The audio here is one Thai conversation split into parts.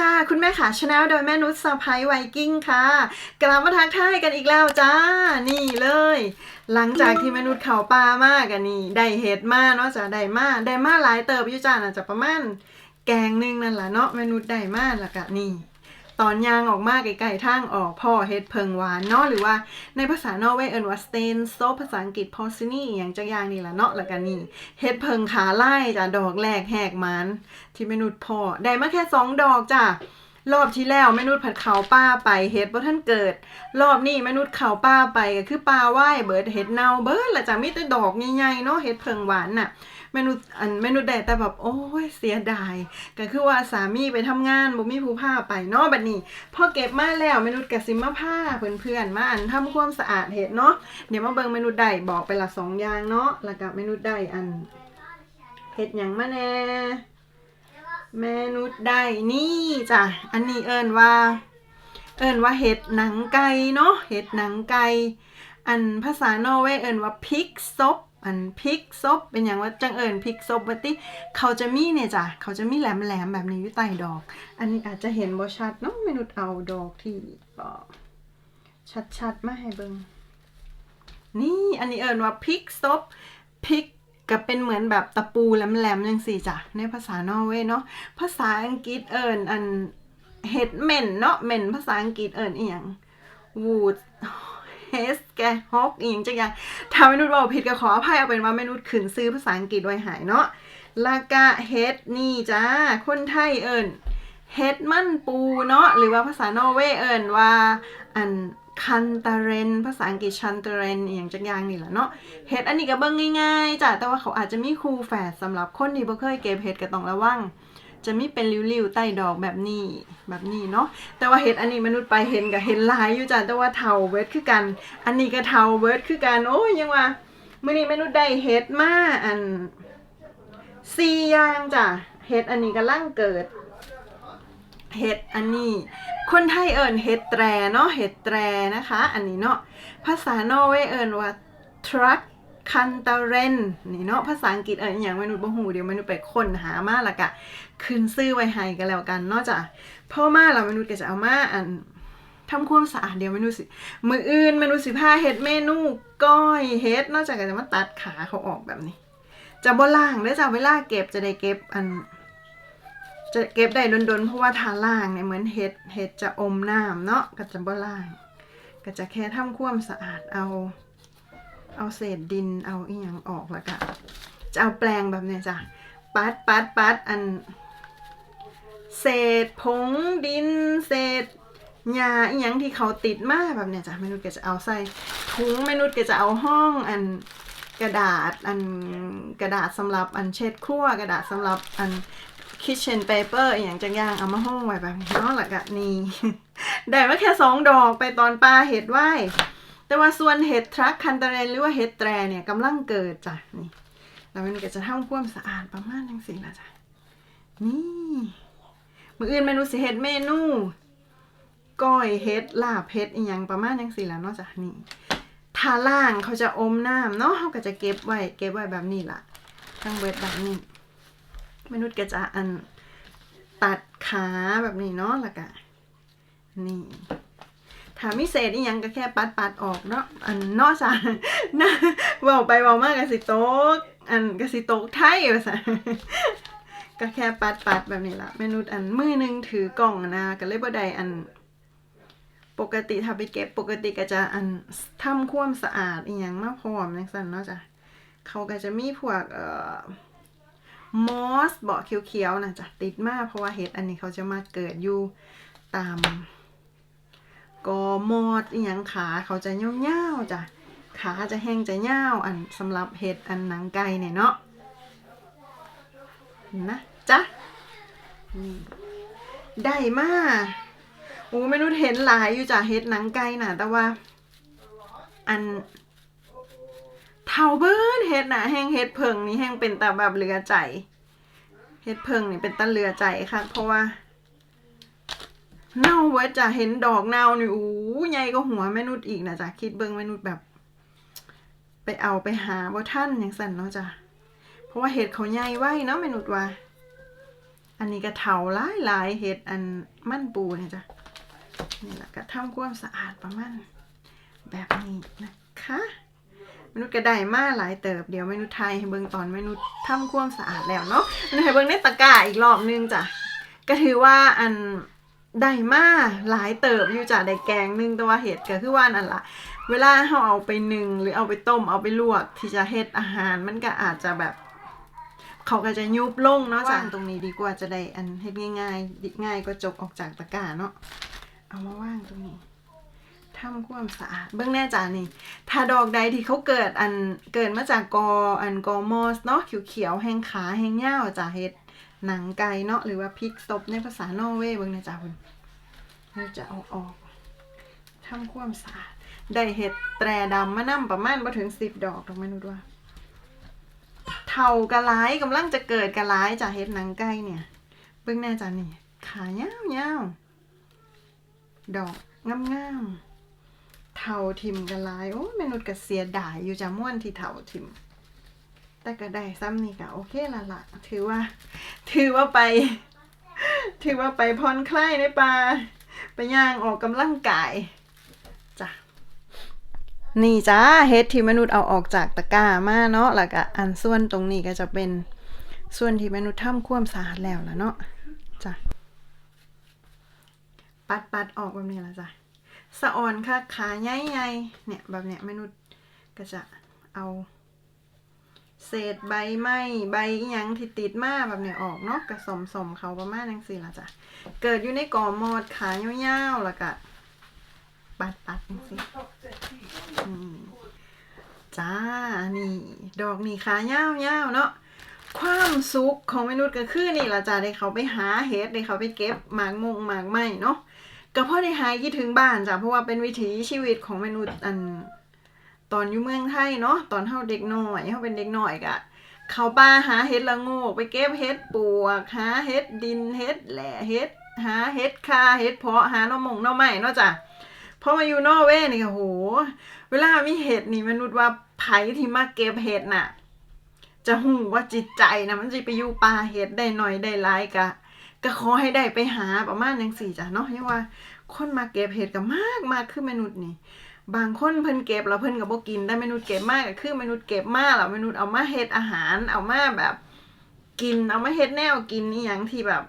ค่ะ คุณแม่ขาชาแนลโดยแม่นุชสะพ้ายไวกิ้งค่ะ กลับมาทักทายกันอีกแล้วจ้า นี่เลย หลังจากที่แม่นุชเข่าปลามากกันนี่ได้เห็ดมาเนาะจ้าได้มาได้มาหลายเติบอยู่จ้าน่ะจะประมาณแกงหนึงนั่นแหละเนาะแม่นุชได้มาแล้วกะนี่ ตอนยางออกมากไกลๆทางออกพ่อเฮ็ดเพิงหวานเนาะหรือว่าในภาษานอร์เวย์เอินว่าสเตนโซภาษาอังกฤษพอซินี่อย่างจักอย่างนี่แหละเนาะล้วก็นี่เฮ็ดเพิงขาไล่จ้ะดอกแรกแหกมันที่เมนุษย์พ่อได้มาแค่สองดอกจ้ะรอบที่แล้วมนุษย์ผัดเขาป้าไปเฮ็ดบ่ท่านเกิด รอบนี้มนุษย์เขาป้าไปก็คือปลาไหว้เบิดเฮ็ดเน่าเบิดละจ้ะมีแต่ดอกใหญ่ๆเนาะเฮ็ดเพิงหวานน่ะ เมนุษอันเมนุษได้แต่แบบโอ้ยเสียดาย ก็คือว่าสามีไปทำงานบ่มีผู้พาไปเนาะบัดนี้พอเก็บมาแล้วเมนุษก็สิมาพาเพื่อนๆมาอันทำความสะอาดเฮ็ดเนาะเดี๋ยวมาเบิ่งเมนุษได้บอกไปละสองอย่างเนาะแล้วก็เมนุษได้อันเฮ็ดหยังมาแน่เมนูได้นี่จ้ะอันนี้เอิญว่า เอิญว่าเห็ดหนังไก่เนาะเห็ดหนังไก่อันภาษาโนเวย์เอิญว่าพริกซบ อันพิกซบเป็นอย่างว่าจังเอิญพิกซบวัติเขาจะมีเนี่ยจ้ะเขาจะมีแหลมแหลมแบบนี้อยู่ใต้ดอก อันนี้อาจจะเห็นบ่ชัดเนาะเมนุษเอาดอกที่เอ่อชัดๆมาให้เบิงนี่อันนี้เอิญว่าพิกซบพิกก็เป็นเหมือนแบบตะปูแหลมๆยังสี่จ้ะในภาษานอร์เวย์เนาะภาษาอังกฤษเอิญอันเห็ดเหม็นเนาะเหม็นภาษาอังกฤษเอิญอีหยังวูด เฮสแกฮอกอีหยังจังย่างถ้าไม่นุษย์บอกผิดก็ขออภัยเอาเป็นว่าไม่นุษย์ขืนซื้อภาษาอังกฤษไว้หายเนาะลากะเฮดนี่จ้า คนไทยเอิญเฮดมันปูเนาะหรือว่าภาษานอร์เวย์เอิญว่าอันคันตาเรน ภาษาอังกฤษชันตาเรนอย่างจังอย่างนี่แหละเนาะเห็ดอันนี้ก็เบิ่งง่ายๆจ้ะแต่ว่าเขาอาจจะมีครูแฝดสำหรับคนที่บ่เคยเก็บเห็ดก็ต้องระวัง จะมีเป็นริ้วๆใต้ดอกแบบนี้แบบนี้เนาะแต่ว่าเห็ดอันนี้มนุษย์ไปเห็นกับเห็นลายอยู่จ้ะแต่ว่าเทาเวิร์ดคือกัน อันนี้ก็เทาเวิร์ดคือกันโอ้ยยังว่ามื้อนี้มนุษย์ได้เห็ดมาอันสี่อย่างจ้ะเห็ดอันนี้กำลังเกิดเห็ดอันนี้ คนไทยเอิญเห็ดแตรเนาะเห็ดแตรนะคะ อันนี้เนาะภาษาโนเวเอิญว่า truck คันตาเรนนี่เนาะภาษาอังกฤษเอิญอย่างมนุษย์บ่ฮู้เดี๋ยวมนุษย์ไปค้นหามาละกะขึ้นซื้อไว้ให้กันแล้วกันเนาะจ้ะพอมาแล้วมนุษย์ก็จะเอามาอันทำความสะอาดเดี๋ยวมนุษย์สิมืออื่นมนุษย์สิพาเฮ็ดเมนูก้อยเฮ็ดนอกจากจะมาตัดขาเขาออกแบบนี้ จะบ่ล่างเด้อจ้ะเวลาเก็บจะได้เก็บอัน จะเก็บได้ดนๆเพราะว่าทาล่างเนี่ยเหมือนเห็ดเห็ดจะอมน้ำเนาะก็จะบ่ล่าง ก็จะแค่ทำความสะอาดเอา เอาเศษดินเอาอีหยังออกแล้วก็จะเอาแปลงแบบเนี้ยจ้ะปัดปัดปัดอัน เศษผงดิน เศษหญ้าอีหยังที่เขาติดมาแบบเนี้ยจ้ะเมนุษย์ก็จะเอาใส่ถุงเมนุษย์ก็จะเอาห้องอันกระดาษอันกระดาษสำหรับอันเช็ดครัวกระดาษสำหรับอัน kitchen paper อย่างจังย่างเอามาห้องไว้แบบนี้เนาะแล้วก็นี่ได้มาแค่สองดอกไปตอนปลาเห็ดไหว แต่ว่าส่วนเห็ดทรัคคันตเรนหรือว่าเห็ดแตรเนี่ยกำลังเกิดจ้ะนี่แล้วมันก็จะทำความสะอาดประมาณจังสิละจ้ะนี่มืออื่นเมนูสิเห็ดเมนูก้อยเห็ดลาบเห็ดอีหยังประมาณจังสิละเนาะจ้ะนี่ทาล่างเขาจะอมน้ำเนาะเขาก็จะเก็บไว้เก็บไว้แบบนี้ล่ะตั้งเบิดแบบนี้มนุษย์ก็จะอันตัดขาแบบนี้เนาะแล้วก็นี่ ถามีเศษอีหยังก็แค่ปัดปัดออกเนาะอันนอกจากนะเว่าไปเว่ามากกสิโต๊กอันกสิโต๊กไทยว่าซะก็แค่ปัดปัดแบบนี้ละเมนุษย์อันมือหนึงถือกล่องนะก็เลยบ่ได้อัน ปกติถ้าไปเก็บปกติก็จะอันทำความสะอาดอีหยังมาพร้อมจังซั่นเนาะจ้ะเขาก็จะมีพวกเอ่อมอสเบาะเขียวๆนะจ๊ะติดมากเพราะว่าเห็ดอันนี้เขาจะมาเกิดอยู่ตาม กอมอดอหย่างขาเขาจะเงาวๆจ้ะขาจะแห้งจะเงาวอันสำหรับเห็ดอันหนังไก่เนี่ยเนาะนะจ๊ะได้มาโอ้ไม่รู้เห็นหลายอยู่จ้ะเห็ดหนังไก่น่ะ แต่ว่า อันเท่าเบิร์นเฮ็ดนะแห้งเฮ็ดเพิงนี่แห้งเป็นตาแบบเหลือใจเฮ็ดเพิงนี่เป็นตาเหลือใจค่ะเพราะว่า เน่าเว้ยจะเห็นดอกเน่านี่อู้ใหญ่ก็หัวแม่นุษย์อีกนะจ๊ะคิดเบิ่งแม่นุษย์แบบ ไปเอาไปหาบ่ท่านอย่างสั่นเนาะจ้ะเพราะว่าเห็ดเขาใหญ่ไว้เนาะแม่นุษย์ว่า อันนี้ก็เถาหลายหลายๆเห็ดอันมั่นปูเนี่ยจ้ะนี่แหละก็ทำความสะอาดประมาณแบบนี้นะคะมนุษย์ก็ไดมาหลายเติบเดี๋ยวเมนุษย์ไทยให้เบิ่งตอนเมนุษย์ทำความสะอาดแล้วเนาะมนุษย์ให้เบิ่งในตะกร้าอีกรอบนึงจ้ะก็ถือว่าอัน ได้มาหลายเติบอยู่จ้ะได้แกงหนึงแต่ว่าเห็ดก็คือว่านั่นล่ะเวลาเราเอาไปนึ่งหรือเอาไปต้มเอาไปลวกที่จะเฮ็ดอาหารมันก็อาจจะแบบ เขาก็จะยุบลงเนาะจากตรงนี้ดีกว่าจะได้อันเฮ็ดง่ายๆดิง่ายก็จกออกจากตะกร้าเนาะเอามาว่างตรงนี้ทำความสะอาดเบื้องแน่จานี่ ถ้าดอกใดที่เขาเกิดอันเกิดมาจากกออันกอมอสเนาะเขียวๆแห้งขาแห้งเง่าวจะเฮ็ด หนังไก่เนาะหรือว่าพริกซบในภาษานอร์เวย์เบิ่งน่จ้าคุณเราจะเอาออกทำความสะอาดได้เห็ดแตรดำมานํประมาณมาถึงสิบดอกดอกไม่รู้ด้วยเท่ากระไลายกำลังจะเกิดกระไลายจากเห็ดหนังไก่เนี่ย เบิ่งแน่จ้านี่ขาเงาเงาดอกงามงามๆเท่าทิมกระไลายโอ้เมนุษย์ก็เสียดายอยู่จะม่วนที่เท่าทิม แต่ก็ได้ซ้ำนี่ก็โอเคละละถือว่า ถือว่าไป ถือว่าไปผ่อนคลายในป่าไปย่างออกกำลังกายจ้ะนี่จ้าเฮ็ดที่มนุษย์เอาออกจากตะกร้ามาเนาะแล้วก็อันส่วนตรงนี้ก็จะเป็นส่วนที่มนุษย์ทำความสะอาดแล้วล่ะเนาะจ้ะปัดปัดออกแบบนี้ละจ้ะสะออนค่ะขาใหญ่ๆเนี่ยแบบเนี้ยมนุษย์ก็จะเอา เศษใบไม้ใบยังที่ติดมาแบบเนี้ยออกเนาะกระสมสมๆเขาประมาณนังสี่ละจ้ะเกิดอยู่ในก่อมอดขายาวๆแล้วก็ปัดปัดนังสี่จ้านี่ดอกนี่ขายาวๆเนาะความสุขของมนุษย์ก็คือนี่ละจ้ะได้เขาไปหาเห็ดได้เขาไปเก็บหมากมงหมากไม้เนาะก็เพราะได้หายคิดถึงบ้านจ้ะเพราะว่าเป็นวิถีชีวิตของมนุษย์อัน ตอนอยู่เมืองไทยเนาะตอนเฮาเด็กน้อยเฮาเป็นเด็กน้อยกะเขาป่าหาเห็ดละโงกไปเก็บเห็ดปวกหาเห็ดดินเห็ดแหล่เห็ดหาเห็ดคาเห็ดเพาะหาน่อหมงน่อไม้เนาะจ้ะพอมาอยู่นอร์เวย์นี่ค่ะโห เวลามีเห็ดนี่มนุษย์ว่าไผที่มาเก็บเห็ดน่ะ จะหูว่าจิตใจนะมันจะไปอยู่ป่าเห็ดได้หน่อยได้หลายกะก็ขอให้ได้ไปหาประมาณจังสี่จ้ะเนาะยังว่าคนมาเก็บเห็ดก็มากมากคือมนุษย์นี่ บางคนเพิ่นเก็บแล้วเพิ่นก็บ่กิน แต่มนุษย์เก็บมากก็คือมนุษย์เก็บมาแล้วมนุษย์เอามาเฮ็ดอาหาร เอามาแบบ กินเอามาเฮ็ดแนวกินอีหยังที่แบบ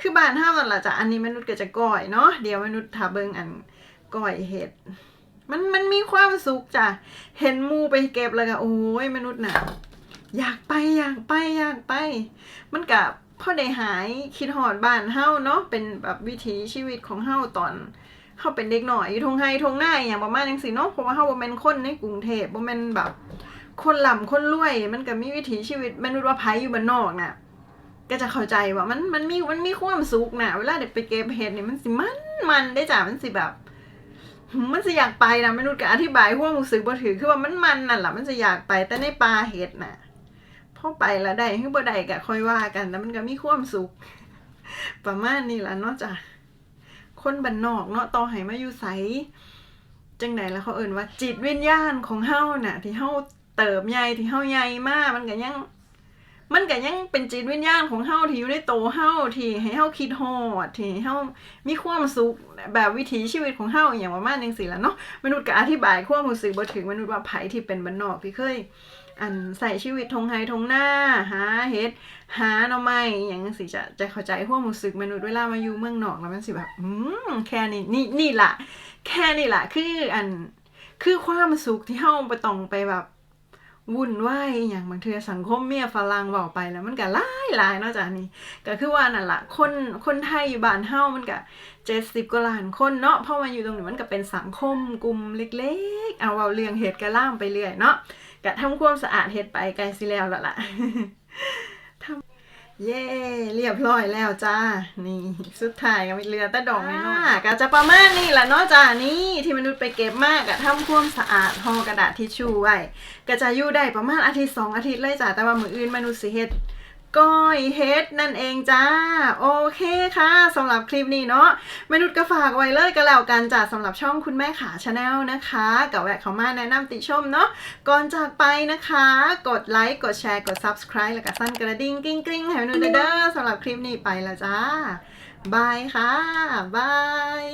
คือบ้านเฮานั่นล่ะจ้ะอันนี้มนุษย์ก็จะก้อยเนาะเดี๋ยวมนุษย์ถ้าเบิ่งอันก้อยเฮ็ดมันมันมีความสุขจ้ะเห็นหมูไปเก็บแล้วก็โอ้ยมนุษย์น่ะอยากไปอยากไปอยากไป มันก็พอได้หายคิดฮอดบ้านเฮาเนาะเป็นแบบวิถีชีวิตของเฮาตอน เขาเป็นเด็กหน่อยอยู่ทงไฮทงหน้าอย่างประมาณจังสิเนาะเพราะว่าเขาบ่แม่นคนในกรุงเทพบ่แม่นแบบ คนหล่ำคนรวย มันก็มีวิถีชีวิตมนุษย์ว่าไผอยู่บ้านนอกน่ะก็จะเข้าใจว่ามันมันมีมันมีความสุขน่ะเวลาเด็กไปเก็บเห็ดเนี่ยมันสิมันมันได้จ้ะมันสิแบบ มันสิอยากไปนะมนุษย์ก็อธิบายความรู้สึกบ่ถือคือว่ามันมันนั่นล่ะมันสิอยากไปแต่ในป่าเห็ดน่ะพอไปแล้วได้คือบ่ได้ก็ค่อยว่ากันแต่มันก็มีความสุขประมาณนี้ล่ะเนาะจ้ะ คนบ้านนอกเนาะต่อให้มาอยู่ไสจังไดแล้วเขาเอ่นว่า จิตวิญญาณของเฮาน่ะ ที่เฮาเติบใหญ่ที่เฮาใหญ่มากมันก็ยัง มันก็ยังเป็นจิตวิญญาณของเฮาที่อยู่ในโตเฮาที่ให้เฮาคิดฮอดที่ให้เฮามีความสุขแบบวิถีชีวิตของเฮาอย่างประมาณจังซี่ล่ะเนาะมนุษย์ก็อธิบายความรู้สึกบ่ถึงมนุษย์ว่าไผที่เป็นบ้านนอกที่เคย อันใส่ชีวิตทงไฮทงหน้าหาเฮ็ดหาหน่อไม้อย่างสิจะจะเข้าใจห่วมรู้สึกมนุษย์เวลามาอยู่เมืองนอกแล้วมันสิแบบอืมแค่นี้นี่นี่ล่ะ แค่นี้ล่ะคืออันคือความสุขที่เฮาไปต้องไปแบบ วุ่นวายอย่างบางเทือสังคมเมียฝรั่งเว้าไปแล้วมันก็หลายหลายเนาะจ้ะนี่ก็คือว่านั่นละคนคนไทยอยู่บ้านเฮามันก็เจ็ดสิบกว่าล้านคนเนาะพอมาอยู่ตรงนี้มันก็เป็นสังคมกลุ่มเล็กๆ เอาเอาเรื่องเหตุกระล่ามไปเรื่อยเนาะก็ทำความสะอาดเหตุไปไกลสิแล้วละล่ะ เย้เรียบร้อยแล้วจ้า นี่ สุดท้ายก็ไม่เหลือแต่ดอกน้อยๆก็จะประมาณนี้แหละเนาะจ้านี่ที่มนุษย์ไปเก็บมากอะทำความสะอาดห่อกระดาษทิชชู่ไว้ก็จะอยู่ได้ประมาณอาทิตย์สองอาทิตย์เลยจ้าแต่ว่ามืออื่นมนุษย์สิเฮ็ด ก้อยเฮดนั่นเองจ้า โอเคค่ะสำหรับคลิปนี้เนาะมนุษย์ก็ฝากไว้เลยก็แล้วกันจ้าสำหรับช่องคุณแม่ขาชาแนลนะคะกับแวะเข้ามาแนะนำติชมเนาะก่อนจากไปนะคะ กดไลค์กดแชร์กด subscribe แล้วก็สั่นกระดิ่งกริ๊งกริ๊งให้มนุษย์เด้อสำหรับคลิปนี้ไปแล้วจ้าบายค่ะบาย